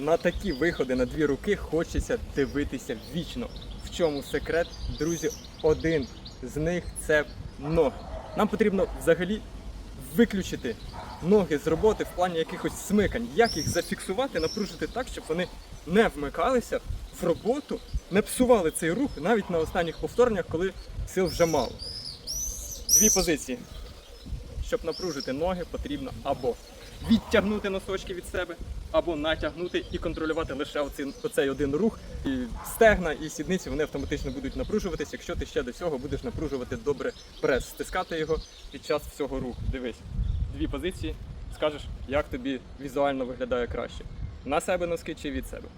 на такі виходи на дві руки хочеться дивитися вічно. В чому секрет, друзі? Один з них це ноги. Нам потрібно взагалі виключити ноги з роботи в плані якихось смикань. Як їх зафіксувати, напружити так, щоб вони не вмикалися в роботу, не псували цей рух навіть на останніх повтореннях, коли сил вже мало. Дві позиції. Щоб напружити ноги, потрібно або відтягнути носочки від себе, або натягнути і контролювати лише оцей, оцей один рух. І стегна і сідниці вони автоматично будуть напружуватись, якщо ти ще до цього будеш напружувати добре прес, стискати його під час всього руху. Дивись, дві позиції, скажеш, як тобі візуально виглядає краще. На себе носки чи від себе.